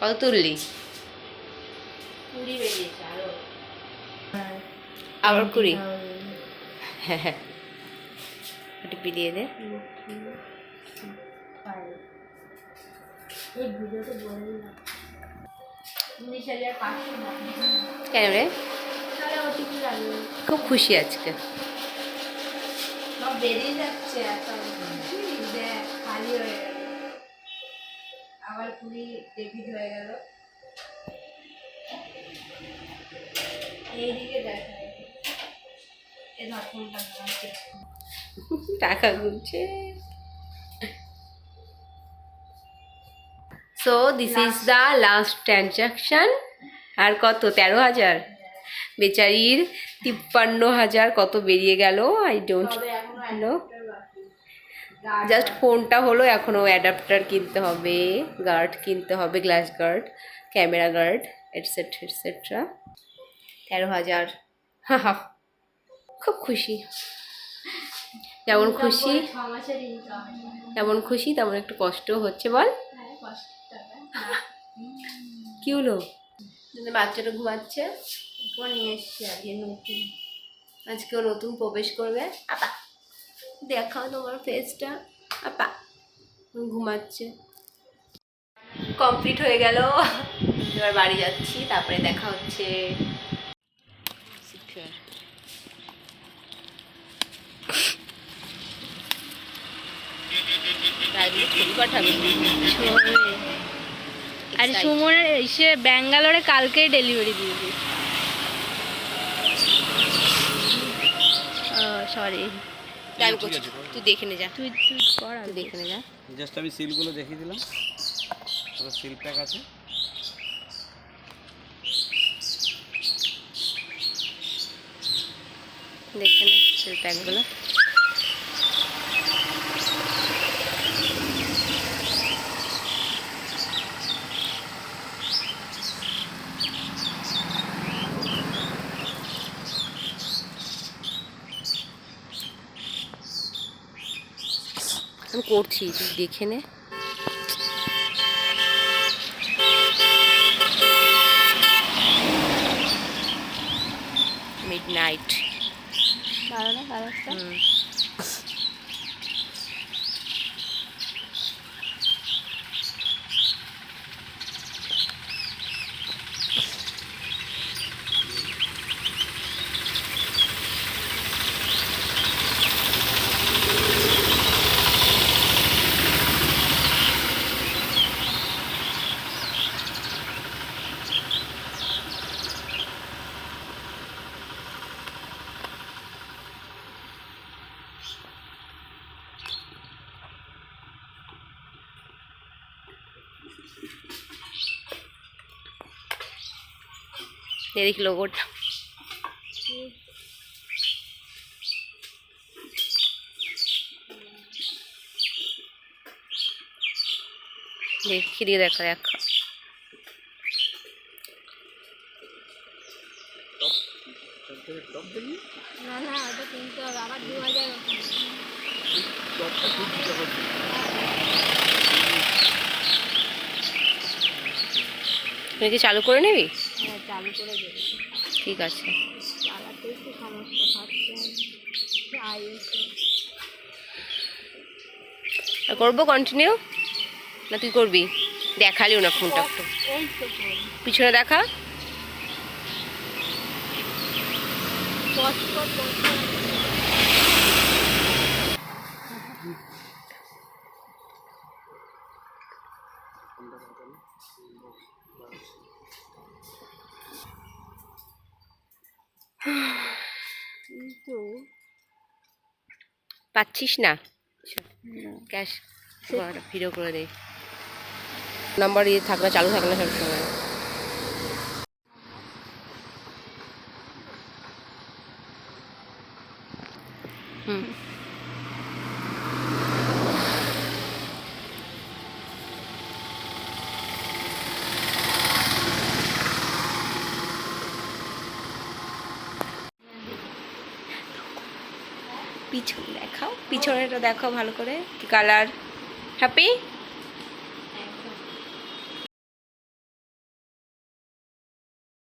কত তুললি? আবার কুড়ি? হ্যাঁ হ্যাঁ পিলিয়ে দে। না উনিশ হাজার পাঁচশো কেন রে? খুব খুশি আজকে। বেরিয়ে যাচ্ছে খালি হয়ে কুড়ি ডেবিট হয়ে গেল। এইদিকে দেখা। টাকা গুনছে। So this is the last transaction আর কত? তেরো হাজার? বেচারির তিপ্পান্ন হাজার কত বেরিয়ে গেল? আই ডোন্ট নো জাস্ট ফোনটা হলো এখনও অ্যাডাপ্টার কিনতে হবে গার্ড কিনতে হবে glass guard camera guard etcetera etcetera তেরো হাজার। হা হা খুব খুশি। যেমন খুশি। যেমন খুশি তেমন একটু কষ্টও হচ্ছে বল। হ্যাঁ কি হলো? বাচ্চাটা ঘুমাচ্ছে। নিয়ে এসছি আজকে নতুন। আজকেও নতুন প্রবেশ করবে। আপা। দেখাও তোমার ফেসটা আপা ঘুমাচ্ছে। কমপ্লিট হয়ে গেল। এবার বাড়ি যাচ্ছি তারপরে দেখা হচ্ছে। আর সুমনের সে ব্যাঙ্গালোরে কালকেই ডেলিভারি দিয়ে দিই সরি আমি করছি। তুই দেখে নে যা। তুই তুই কর তুই দেখে নে যা। জাস্ট আমি সিলগুলো দেখিয়ে দিলাম। পুরো সিল প্যাক আছে। দেখে নে সেই প্যাকগুলো। আমি করছি দেখে নে। মিড নাইট বারো না কালারটা দেখি লোগোটা দেখি দিয়ে দেখা দেখা। না না ওটা কিনতে হবে আবার দু হাজার তুই কি চালু করে নিবি? চালু করে দেবে। ঠিক আছে। চালাতে একটু সমস্যা হচ্ছে করব কন্টিনিউ না তুই করবি? দেখালি না ফোনটা একটু পিছনে দেখা। কিন্তু পাচ্ছিস না? ক্যাশ ভিডিও করে দে। নাম্বার ইয়ে থাকলে চালু থাকলে না সবসময়। হুম। পিছনে দেখাও। পিছনেটা দেখাও ভালো করে। Colour happy